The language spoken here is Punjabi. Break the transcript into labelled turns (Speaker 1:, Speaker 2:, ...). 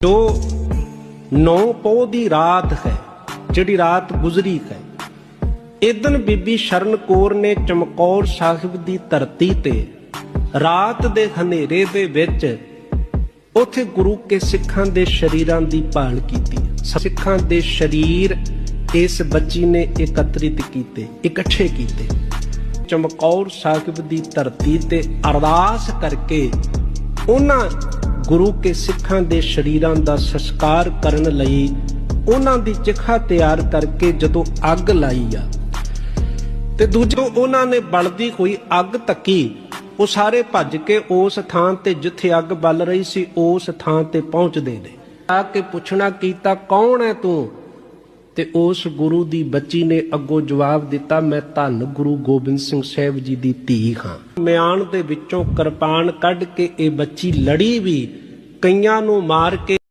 Speaker 1: ਜੋ ਨੌ ਪੋ ਦੀ ਰਾਤ ਹੈ, ਜਿਹੜੀ ਰਾਤ ਗੁਜ਼ਰੀ ਹੈ, ਇਦਨ ਬੀਬੀ ਸ਼ਰਨ ਕੌਰ ਨੇ ਚਮਕੌਰ ਸਾਹਿਬ ਦੀ ਧਰਤੀ ਤੇ ਰਾਤ ਦੇ ਹਨੇਰੇ ਦੇ ਵਿੱਚ ਉਥੇ ਗੁਰੂ ਕੇ ਸਿੱਖਾਂ ਦੇ ਸ਼ਰੀਰਾਂ ਦੀ ਭਾਲ ਕੀਤੀ। ਸਿੱਖਾਂ ਦੇ ਸ਼ਰੀਰ ਇਸ ਬੱਚੀ ਨੇ ਇਕੱਤਰਿਤ ਕੀਤੇ, ਇਕੱਠੇ ਕੀਤੇ। ਚਮਕੌਰ ਸਾਹਿਬ ਦੀ ਧਰਤੀ ਤੇ ਅਰਦਾਸ ਕਰਕੇ ਉਹਨਾਂ ਗੁਰੂ ਕੇ ਸਿੱਖਾਂ ਦੇ ਸ਼ਰੀਰਾਂ ਦਾ ਸੰਸਕਾਰ ਕਰਨ ਲਈ ਉਹਨਾਂ ਦੀ ਚਿਖਾ ਤਿਆਰ ਕਰਕੇ ਜਦੋਂ ਅੱਗ ਲਾਈ ਆ, ਤੇ ਦੂਜੋ ਉਹਨਾਂ ਨੇ ਬਲਦੀ ਹੋਈ ਅੱਗ ਤੱਕੀ ਉਹ ਸਾਰੇ ਭੱਜ ਕੇ ਉਸ ਥਾਂ ਤੇ ਜਿੱਥੇ ਅੱਗ ਬਲ ਰਹੀ ਸੀ, ਉਸ ਥਾਂ ਤੇ ਪਹੁੰਚਦੇ ਨੇ। ਆ ਕੇ ਪੁੱਛਣਾ ਕੀਤਾ, ਕੌਣ ਹੈ ਤੂੰ? ਤੇ ਉਸ ਗੁਰੂ ਦੀ ਬੱਚੀ ਨੇ ਅੱਗੋਂ ਜਵਾਬ ਦਿੱਤਾ, ਮੈਂ ਧੰਨ ਗੁਰੂ ਗੋਬਿੰਦ ਸਿੰਘ ਸਾਹਿਬ ਜੀ ਦੀ ਧੀ ਹਾਂ। ਮਿਆਨ ਦੇ ਵਿੱਚੋਂ ਕਿਰਪਾਨ ਕੱਢ ਕੇ ਇਹ ਬੱਚੀ ਲੜੀ ਵੀ ਕਈਆਂ ਨੂੰ ਮਾਰ ਕੇ